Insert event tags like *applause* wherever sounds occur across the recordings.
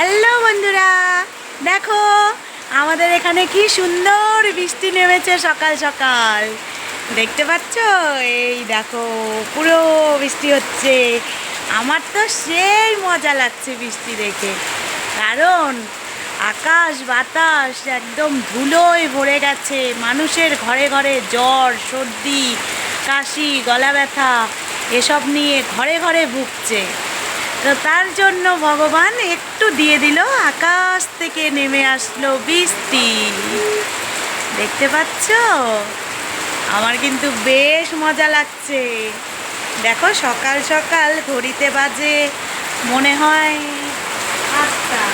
Hello বন্ধুরা, দেখো আমাদের এখানে কি সুন্দর বৃষ্টি নেমেছে সকাল সকাল। দেখতে পাচ্ছ? এই দেখো, পুরো বৃষ্টি হচ্ছে। আমার তো সেই মজা লাগছে বৃষ্টি দেখে। কারণ আকাশ, বাতাস একদম ধুলোয় ভরে গেছে। মানুষের ঘরে ঘরে জ্বর, সর্দি, কাশি, গলা ব্যথা, এসব নিয়ে ঘরে ঘরে ভুগছে। তো তার জন্য ভগবান একটু দিয়ে দিল। আকাশ থেকে নেমে আসলো বৃষ্টি। দেখতে পাচ্ছ? আমার কিন্তু বেশ মজা লাগছে। দেখো, সকাল সকাল ঘড়িতে বাজে, মনে হয় আটটা।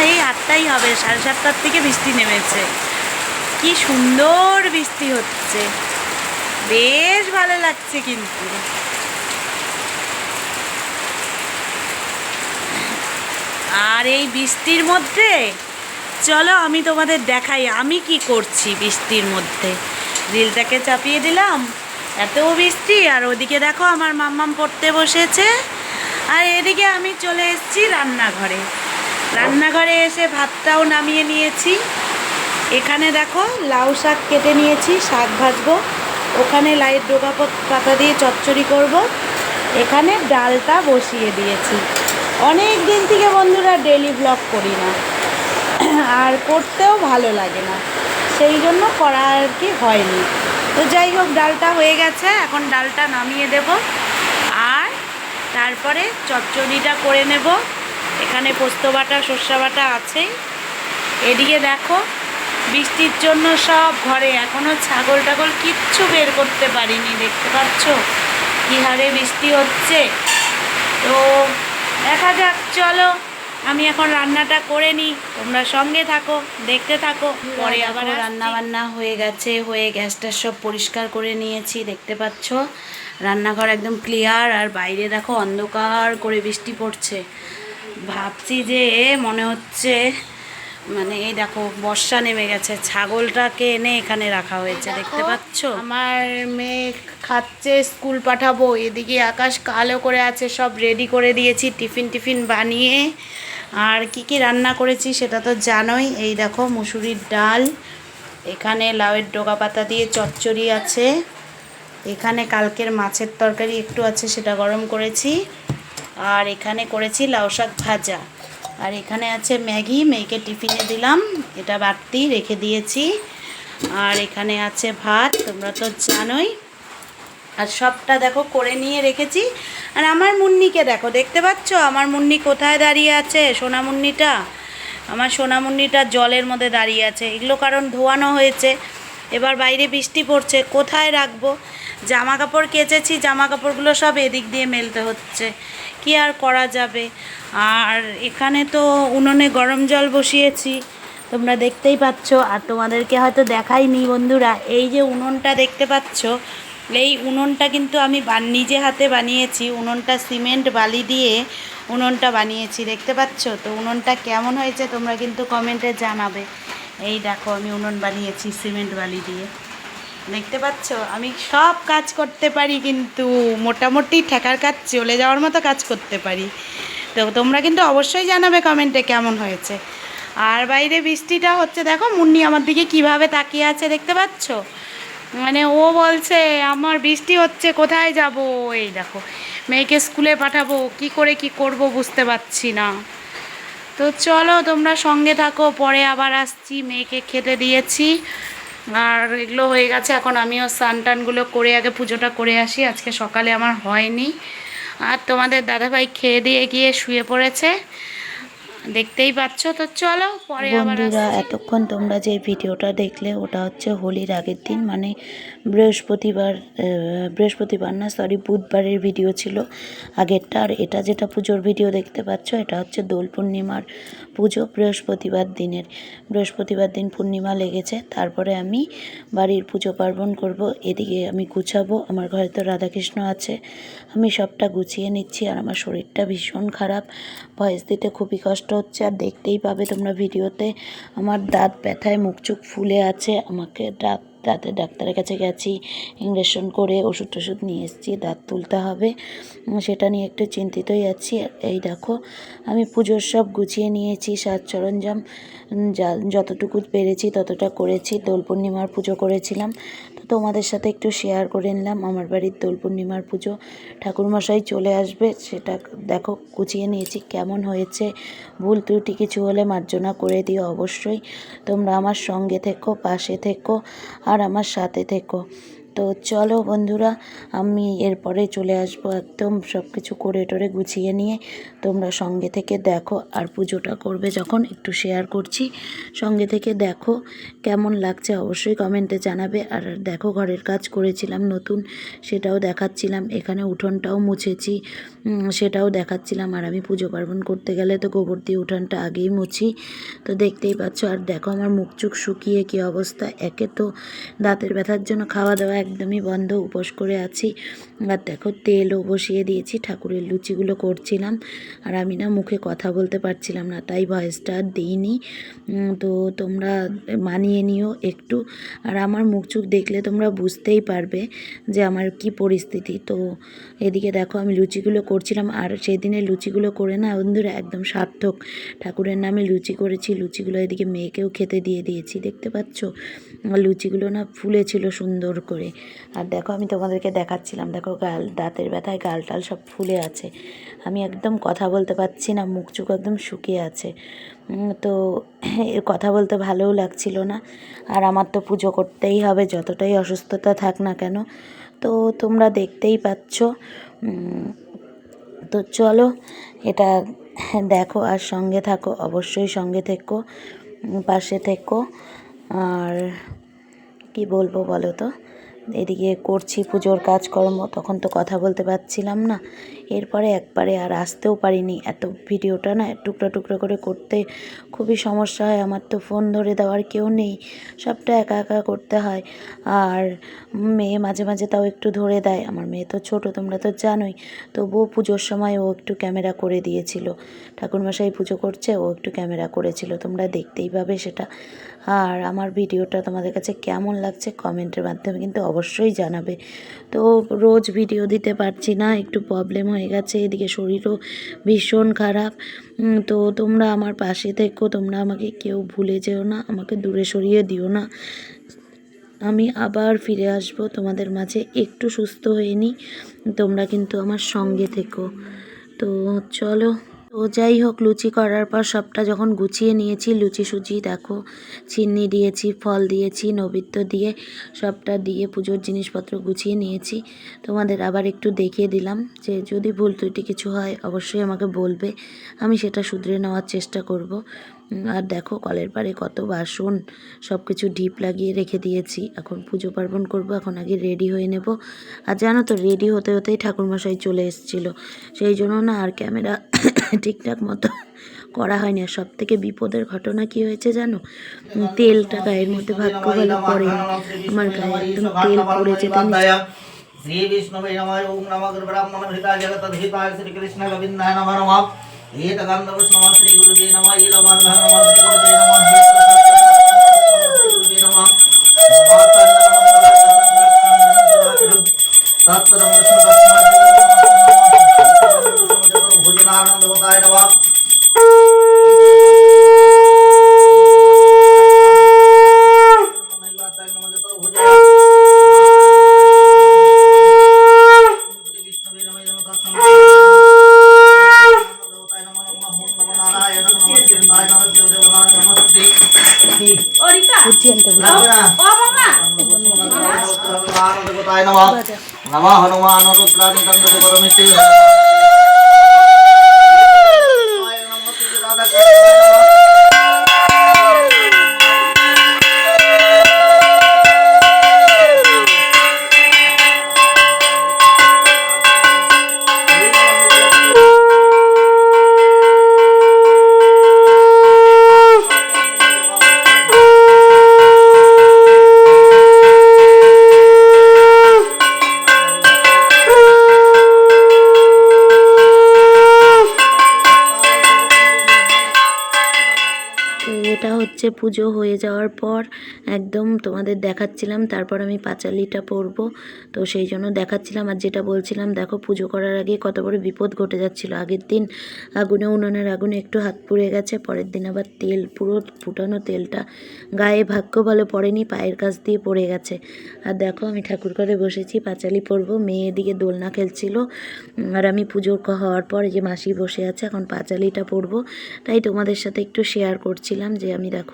এই আটটাই হবে, সাড়ে সাতটার থেকে বৃষ্টি নেমেছে। কি সুন্দর বৃষ্টি হচ্ছে। বেশ ভালো লাগছে কিন্তু। আর এই বৃষ্টির মধ্যে? চলো আমি তোমাদের দেখাই, আমি কি করছি বৃষ্টির মধ্যে? রিলটাকে চাপিয়ে দিলাম, এত বৃষ্টি, আর ওদিকে দেখো আমার মাম্মাম পড়তে বসেছে। আর এদিকে আমি চলে এসেছি রান্নাঘরে। রান্নাঘরে এসে ভাতটাও নামিয়ে নিয়েছি। এখানে দেখো লাউ শাক কেটে নিয়েছি, শাক ভাজবো। ওখানে লাইট ডোকা পাতা দিয়ে চচ্চড়ি করব। এখানে ডালটা বসিয়ে দিয়েছি। অনেক দিন থেকে বন্ধুরা ডেলি ব্লগ করি না। আর করতেও ভালো লাগে না। সেই জন্য করা আর কি হয়নি। তো যাই হোক, ডালটা হয়ে গেছে। এখন ডালটা নামিয়ে দেব। আর তারপরে চচ্চড়িটা করে নেব। এখানে পোস্ত বাটা, সর্ষা বাটা আছেই। এদিকে দেখো, বৃষ্টির জন্য সব ঘরে। এখনও ছাগল টাগল কিচ্ছু বের করতে পারিনি, দেখতে পাচ্ছ? কী হারে বৃষ্টি হচ্ছে। তো দেখা যাক চলো। আমি এখন রান্নাটা করে নিই। তোমরা সঙ্গে থাকো দেখতে থাকো পরে আবার রান্না বান্না হয়ে গেছে হয়ে গ্যাসটা সব পরিষ্কার করে নিয়েছি দেখতে পাচ্ছ? রান্নাঘর একদম ক্লিয়ার আর বাইরে দেখো অন্ধকার করে বৃষ্টি পড়ছে। ভাবছি যে মনে হচ্ছে মানে এই দেখো বর্ষা নেমে গেছে। ছাগলটাকে এনে এখানে রাখা হয়েছে দেখতে পাচ্ছ? আমার মেয়ে খাচ্ছে স্কুল পাঠাবো। এদিকে আকাশ কালো করে আছে সব রেডি করে দিয়েছি টিফিন টিফিন বানিয়ে। আর কি কি রান্না করেছি সেটা তো জানোই। এই দেখো মুসুরির ডাল এখানে লাউয়ের ডোকা পাতা দিয়ে চচ্চড়ি আছে। এখানে কালকের মাছের তরকারি একটু আছে সেটা গরম করেছি। আর এখানে করেছি লাউ শাক ভাজা। আর এখানে আছে ম্যাগি, মেয়েকে টিফিনে দিলাম। এটা বাড়তি রেখে দিয়েছি। আর এখানে আছে ভাত, তোমরা তো জানোই। আর সবটা দেখো করে নিয়ে রেখেছি। আর আমার মুন্নিকে দেখো, দেখতে পাচ্ছ? আমার মুন্নি কোথায় দাঁড়িয়ে আছে? সোনা মুন্নিটা? আমার সোনা মুন্নিটা জলের মধ্যে দাঁড়িয়ে আছে। এগুলো কারণ ধোয়ানো হয়েছে। এবার বাইরে বৃষ্টি পড়ছে, কোথায় রাখব? জামা কাপড় কেচেছি জামা কাপড়গুলো সব এদিক দিয়ে মেলতে হচ্ছে। কি আর করা যাবে? আর এখানে তো উনুনে গরম জল বসিয়েছি। তোমরা দেখতেই পাচ্ছ, আর তোমাদেরকে হয়তো দেখাইনি বন্ধুরা, এই যে উনুনটা দেখতে পাচ্ছ, এই উনুনটা কিন্তু আমি নিজে হাতে বানিয়েছি, উনুনটা সিমেন্ট, বালি দিয়ে উনুনটা বানিয়েছি, দেখতে পাচ্ছ? তো উনুনটা কেমন হয়েছে তোমরা কিন্তু কমেন্টে জানাবে। এই দেখো, আমি উনুন বানিয়েছি, সিমেন্ট, বালি দিয়ে। দেখতে পাচ্ছ? আমি সব কাজ করতে পারি, কিন্তু মোটামুটি ঠেকার কাজ চলে যাওয়ার মতো কাজ করতে পারি। তো তোমরা কিন্তু অবশ্যই জানাবে কমেন্টে কেমন হয়েছে। আর বাইরে বৃষ্টিটা হচ্ছে, দেখো মুন্নি আমার দিকে কীভাবে তাকিয়ে আছে দেখতে পাচ্ছ? মানে ও বলছে, আমার বৃষ্টি হচ্ছে, কোথায় যাব? এই দেখো, মেয়েকে স্কুলে পাঠাবো, কি করে কি করব বুঝতে পারছি না। তো চলো তোমরা সঙ্গে থাকো, পরে আবার আসছি, মেয়েকে খেতে দিয়েছি। আর এগুলো হয়ে গেছে। এখন আমিও স্নান টানগুলো করে আগে পুজোটা করে আসি। আজকে সকালে আমার হয়নি। আর তোমাদের দাদাভাই খেয়ে দিয়ে গিয়ে শুয়ে পড়েছে। দেখতেই পাচ্ছ তো চলো পরে বন্ধুরা এতক্ষণ তোমরা যে ভিডিওটা দেখলে ওটা হচ্ছে হোলির আগের দিন মানে বৃহস্পতিবার বৃহস্পতিবার না সরি বুধবারের ভিডিও ছিল আগেরটা আর এটা যেটা পুজোর ভিডিও দেখতে পাচ্ছ এটা হচ্ছে দোল পূর্ণিমার পুজো বৃহস্পতিবার দিনের। বৃহস্পতিবার দিন পূর্ণিমা লেগেছে তারপরে আমি বাড়ির পুজো পার্বণ করব এদিকে আমি গুছাবো আমার ঘরে তো রাধাকৃষ্ণ আছে আমি সবটা গুছিয়ে নিচ্ছি আর আমার শরীরটা ভীষণ খারাপ ভয়েস দিতে খুবই কষ্ট হচ্ছে আর দেখতেই পাবে তোমরা ভিডিওতে। আমার দাঁত ব্যথায় মুখ চুখ ফুলে আছে, আমাকে ডাক্তার দাঁতের ডাক্তারের কাছে গেছি ইঞ্জেকশন করে ওষুধ টষুধ নিয়ে এসেছি, দাঁত তুলতে হবে। সেটা নিয়ে একটু চিন্তিতই আছি। এই দেখো, আমি পুজোর সব গুছিয়ে নিয়েছি, সাজ সরঞ্জাম যা, যতটুকু পেরেছি ততটা করেছি। দোল পূর্ণিমার পুজো করেছিলাম। তো তোমাদের সাথে একটু শেয়ার করে নিলাম। আমার বাড়ির দোল পূর্ণিমার পুজো ঠাকুরমশাই চলে আসবে। সেটা দেখো, গুছিয়ে নিয়েছি, কেমন হয়েছে? ভুল ত্রুটি কিছু হলে মার্জনা করে দিও অবশ্যই। তোমরা আমার সঙ্গে থেকো, পাশে থেকো। আর আমার সাথে থেকো। তো চলো বন্ধুরা, আমি এরপরে চলে আসব একদম সব কিছু করে টোরে গুছিয়ে নিয়ে। তোমরা সঙ্গে থেকে দেখো আর পুজোটা করবে যখন, একটু শেয়ার করছি। সঙ্গে থেকে দেখো কেমন লাগছে অবশ্যই কমেন্টে জানাবে। আর দেখো ঘরের কাজ করেছিলাম নতুন, সেটাও দেখাচ্ছিলাম। এখানে উঠোনটাও মুছেছি সেটাও দেখাচ্ছিলাম। আর আমি পুজো পার্বণ করতে গেলে তো গোবর দিয়ে উঠানটা আগেই মুছি। তো দেখতেই পাচ্ছ, আর দেখো আমার মুখ চুখ শুকিয়ে কী অবস্থা। একে তো দাঁতের ব্যথার জন্য খাওয়া দাওয়া একদমই বন্ধ, উপোস করে আছি। আর দেখো, তেলও বসিয়ে দিয়েছি, ঠাকুরের লুচিগুলো করছিলাম। আর আমি না মুখে কথা বলতে পারছিলাম না, তাই ভয়েসটা দিইনি। তো তোমরা মানিয়ে নিও একটু। আর আমার মুখ চুখ দেখলে তোমরা বুঝতেই পারবে যে আমার কি পরিস্থিতি। তো এদিকে দেখো, আমি লুচিগুলো করছিলাম। আর সেদিনে লুচিগুলো করে না, বন্ধুরা, একদম সার্থক। ঠাকুরের নামে লুচি করেছি, লুচিগুলো এদিকে মেয়েকেও খেতে দিয়ে দিয়েছি, দেখতে পাচ্ছ? লুচিগুলো না ফুলেছিল সুন্দর করে। আর দেখো আমি তোমাদেরকে দেখাচ্ছিলাম, দেখো গাল, দাঁতের ব্যথায় গাল টাল সব ফুলে আছে। আমি একদম কথা বলতে পারছি না, মুখ চুখ একদম শুকিয়ে আছে। তো *clears throat* কথা বলতে ভালোও লাগছিল না। আর আমার তো পুজো করতেই হবে, যতটাই অসুস্থতা থাক না কেন। তো তোমরা দেখতেই পাচ্ছ। তো চলো, এটা *clears throat* দেখো আর সঙ্গে থাকো, অবশ্যই সঙ্গে থেকো পাশে থেকো। আর কি বলব বলো তো? এদিকে করছি পুজোর কাজকর্ম তখন তো কথা বলতে পারছিলাম না। এরপরে একবারে আর আসতেও পারিনি। এত ভিডিওটা না টুকরা টুকরো করে করতে খুবই সমস্যা হয়। আমার তো ফোন ধরে দেওয়ার কেউ নেই। সবটা একা একা করতে হয়। আর মেয়ে মাঝে মাঝে তাও একটু ধরে দেয়। আমার মেয়ে তো ছোট, তোমরা তো জানোই। তবুও পুজোর সময় ও একটু ক্যামেরা করে দিয়েছিল। ঠাকুরমশাই পুজো করছে, ও একটু ক্যামেরা করেছিল। তোমরা দেখতেই পাবে সেটা। আর আমার ভিডিওটা তোমাদের কাছে কেমন লাগছে কমেন্টের মাধ্যমে কিন্তু অবশ্যই জানাবে। তো রোজ ভিডিও দিতে পারছি না, একটু প্রবলেম হয়ে গেছে, এদিকে শরীরও ভীষণ খারাপ। তো তোমরা আমার পাশে থেকো, তোমরা আমাকে কেউ ভুলে যেও না, আমাকে দূরে সরিয়ে দিও না। আমি আবার ফিরে আসব, তোমাদের মাঝে একটু সুস্থ হয়ে নিই তোমরা কিন্তু আমার সঙ্গে থেকো। তো চলো। তো যাই হোক, লুচি করার পর সবটা যখন গুছিয়ে নিয়েছি, লুচি সুচি দেখো, চিনি দিয়েছি, ফল দিয়েছি নৈবেদ্য দিয়ে সবটা দিয়ে পুজোর জিনিসপত্র গুছিয়ে নিয়েছি। তোমাদের আবার একটু দেখিয়ে দিলাম যে যদি ভুল ত্রুটি কিছু হয়, অবশ্যই আমাকে বলবে, আমি সেটা শুধরে নেওয়ার চেষ্টা করব। আর দেখো কলের পাড়ে কত বাসন সব কিছু ডিপ লাগিয়ে রেখে দিয়েছি। এখন পুজো পার্বণ করব, এখন আগে রেডি হয়ে নেব। আর জানো তো, রেডি হতে হতেই ঠাকুরমশাই চলে এসেছিল। সেই জন্য না আর ক্যামেরা *coughs* ঠিকঠাক মতো করা হয়নি। আর সব থেকে বিপদের ঘটনা কি হয়েছে জানো? তেলটা গায়ের মধ্যে ভাগ্য ভালো পড়েনি আমার গায়ে একদম তেল পড়ে যেতে শ্রী বিষ্ণবে নমঃ, ওম নমঃ ব্রাহ্মণ ভিতা জগতধিতায় শ্রী কৃষ্ণ গোবিন্দায় নমঃ নমঃ। ఏకగంధ ఉష్ణమ శ్రీ గురుదే నమ ఈలమార్ధ నమ శ్రీ గురుదే నమ గురుదే నమ తత్పదం విష్ణు భోజనానంద భూతాయ నమ नमः हनुमान रुद्रादि रुद्रादिकं परमेश्वर হচ্ছে পুজো হয়ে যাওয়ার পর একদম তোমাদের দেখাচ্ছিলাম, তারপর আমি পাঁচালিটা পরবো। তো সেই জন্য দেখাচ্ছিলাম আর যেটা বলছিলাম, দেখো পুজো করার আগে কত বড় বিপদ ঘটে যাচ্ছিল। আগের দিন আগুনে, উনুনের আগুনে একটু হাত পুড়ে গেছে, পরের দিন আবার তেল, পুরো ফুটানো তেলটা গায়ে ভাগ্য ভালো পড়েনি, পায়ের কাছ দিয়ে পড়ে গেছে। আর দেখো আমি ঠাকুর ঘরে বসেছি, পাঁচালি পরবো, মেয়ে এদিকে দোলনা খেলছিল। আর আমি পুজো হওয়ার পর যে মাসি বসে আছে, এখন পাঁচালিটা পরবো। তাই তোমাদের সাথে একটু শেয়ার করছিলাম যে আমি দেখো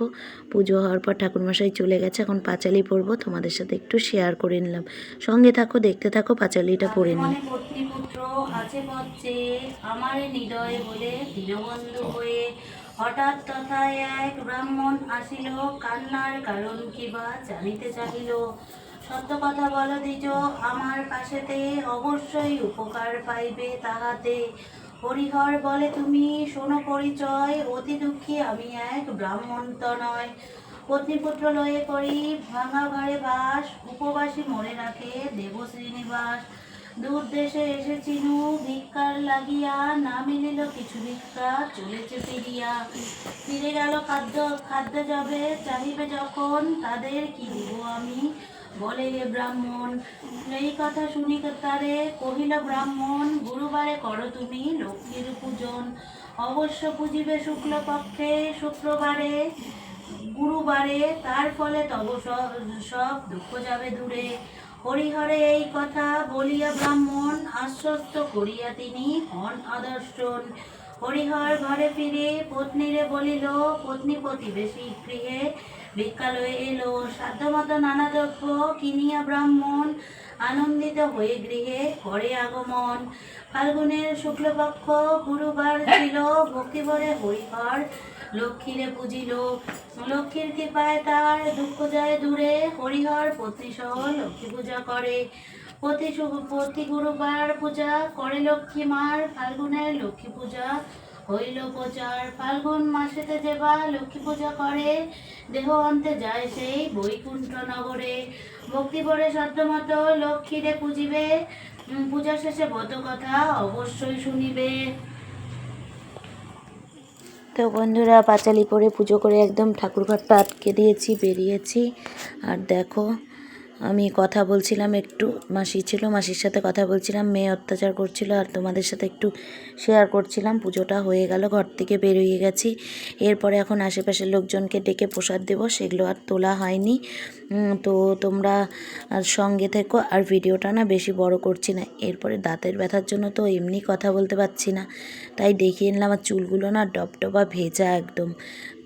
পুজো হওয়ার পর ঠাকুরমশাই চলে গেছে। এখন পাঁচালি পরবো, তোমাদের সাথে একটু শেয়ার করে নিলাম। সঙ্গে থাকো, দেখতে থাকো, পাঁচালিটা পরে নিই। হৃদয় বলে দীনবন্ধু হয়ে হঠাৎ তথায় এক ব্রাহ্মণ আসিল, কান্নার কারণ কিবা জানিতে চাহিল। সত্য কথা বলো দ্বিজ, আমার পাশেতে অবশ্যই উপকার পাইবে তাহাতে। হরিহর বলে, তুমি শোনো পরিচয়, অতি দুঃখী আমি এক ব্রাহ্মণ তো নয়। পত্নীপুত্র লয়ে করি ভাঙা ঘরে বাস, উপবাসী মনে রাখে দেব শ্রীনিবাস দূর দেশে এসেছিনু ভিক্ষার লাগিয়া, না মিলিল কিছু ভিক্ষা চলেছে ফিরিয়া। ফিরে গেল খাদ্য খাদ্য যাবে, চাহিবে যখন তাদের কি দিব আমি? বলে এ ব্রাহ্মণ, এই কথা শুনি তারে কহিল ব্রাহ্মণ, গুরুবারে করো তুমি লক্ষ্মীর পূজন। অবশ্য পুজিবে শুক্লপক্ষে শুক্রবারে, গুরুবারে তার ফলে তব সব দুঃখ যাবে দূরে। হরিহরে এই কথা বলিয়া ব্রাহ্মণ আশ্বস্ত করিয়া তিনি হন আদর্শন। হরিহর ঘরে ফিরে পত্নীরে বলিল, পত্নী প্রতিবেশী গৃহে ভিক্ষালয়ে এলো। সাধ্যমতো নানা দ্রব্য কিনিয়া ব্রাহ্মণ আনন্দিত হয়ে গৃহে করে আগমন। ফাল্গুনের শুক্লপক্ষ গুরুবার ছিল। ভক্তিভরে হরিহর লক্ষ্মীরে পুজিল। লক্ষ্মীর কৃপায় তার দুঃখ যায় দূরে। হরিহর পত্নী সহ লক্ষ্মী পূজা করে। প্রতি প্রতি গুরুবার পূজা করে লক্ষ্মী মার ফাল্গুনের লক্ষ্মী পূজা। হইল প্রচার, ফাল্গুন মাসেতে যেবা লক্ষ্মী পূজা করে। দেহ অন্তে যায় সেই বৈকুণ্ঠ নগরে। ভক্তি ভরে সাধ্যমত লক্ষ্মীরে পুজিবে। পূজা শেষে বত কথা অবশ্যই শুনিবে। তো বন্ধুরা পাঁচালি পরে পুজো করে একদম ঠাকুরঘরটা আটকে দিয়েছি বেরিয়েছি। আর দেখো আমি কথা বলছিলাম একটু, মাসি ছিল, মাসির সাথে কথা বলছিলাম, মেয়ে অত্যাচার করছিল আর তোমাদের সাথে একটু শেয়ার করছিলাম, পুজোটা হয়ে গেল, ঘর থেকে বেরিয়ে গেছি। এরপরে এখন আশেপাশের লোকজনকে ডেকে প্রসাদ দেবো, সেগুলো আর তোলা হয়নি। তো তোমরা আর সঙ্গে থেকো, আর ভিডিওটা না বেশি বড় করছি না। এরপরে দাঁতের ব্যথার জন্য তো এমনি কথা বলতে পারছি না। তাই দেখিয়ে নিলাম আমার চুলগুলো না ডবডবা ভেজা একদম।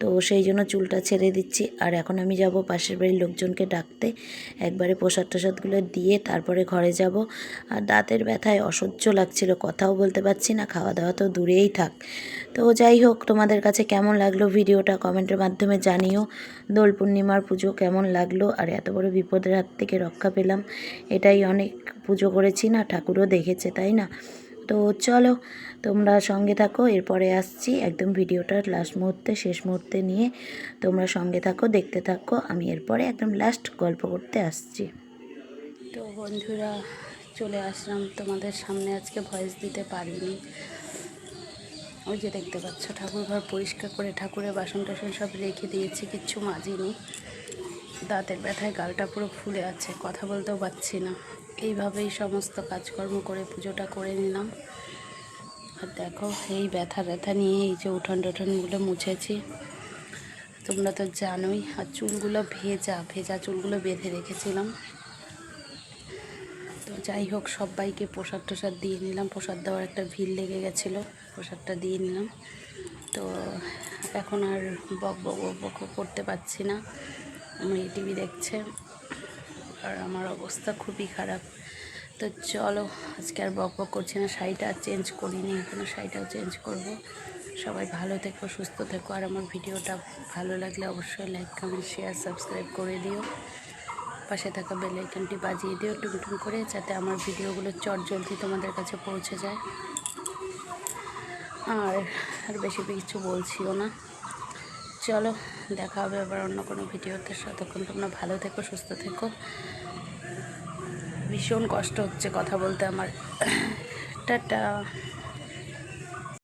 তো সেই জন্য চুলটা ছেড়ে দিচ্ছি। আর এখন আমি যাব পাশের বাড়ির লোকজনকে ডাকতে। একবারে প্রসাদ টসাদগুলো দিয়ে তারপরে ঘরে যাব। আর দাঁতের ব্যথায় অসহ্য লাগছিল, কথাও বলতে পারছি না খাওয়া দাওয়া তো দূরেই থাক। তো যাই হোক, তোমাদের কাছে কেমন লাগল ভিডিওটা কমেন্টের মাধ্যমে জানিও। দোল পূর্ণিমার পুজো কেমন লাগল? আর এত বড় বিপদের হাত থেকে রক্ষা পেলাম। এটাই অনেক পুজো করেছি না, ঠাকুরও দেখেছে, তাই না? তো চলো তোমরা সঙ্গে থাকো, এরপরে আসছি একদম ভিডিওটার লাস্ট মুহূর্তে, শেষ মুহূর্তে নিয়ে। তোমরা সঙ্গে থাকো, দেখতে থাকো, আমি এরপরে একদম লাস্ট গল্প করতে আসছি। তো বন্ধুরা, চলে আসলাম তোমাদের সামনে, আজকে ভয়েস দিতে পারিনি। ওই যে দেখতে পাচ্ছ ঠাকুর ঘর পরিষ্কার করে ঠাকুরের বাসন টাসন সব রেখে দিয়েছি, কিচ্ছু মাজিনি। দাঁতের ব্যথায় গালটা পুরো ফুলে আছে, কথা বলতেও পারছি না। এইভাবেই সমস্ত কাজকর্ম করে পুজোটা করে নিলাম। আর দেখো, এই ব্যথা ব্যথা নিয়ে এই যে উঠোন টুঠনগুলো মুছেছি। তোমরা তো জানোই, আর চুলগুলো ভেজা ভেজা চুলগুলো বেঁধে রেখেছিলাম। তো যাই হোক, সবাইকে প্রসাদ টোসাদ দিয়ে নিলাম। প্রসাদ দেওয়ার একটা ভিড় লেগে গেছিল, প্রসাদটা দিয়ে নিলাম। তো এখন আর বক বক বক করতে পারছি না। আমি টিভি দেখছে। আর আমার অবস্থা খুবই খারাপ। তো চলো, আজকে আর বক বক করছি না, শাড়িটা চেঞ্জ করিনি এখনও শাড়িটাও চেঞ্জ করব। সবাই ভালো থেকো, সুস্থ থেকো, আর আমার ভিডিওটা ভালো লাগলে অবশ্যই লাইক কমেন্ট শেয়ার সাবস্ক্রাইব করে দিও। পাশে থাকা বেল আইকনটি বাজিয়ে দিও টুকটুক করে, যাতে আমার ভিডিওগুলো চট জলদি তোমাদের কাছে পৌঁছে যায়। আর আর বেশি কিছু বলছিও না। চলো, দেখা হবে আবার অন্য কোনো ভিডিওতে। ততক্ষণ তোমরা ভালো থেকো, সুস্থ থেকো। ভীষণ কষ্ট হচ্ছে কথা বলতে আমার। টাটা।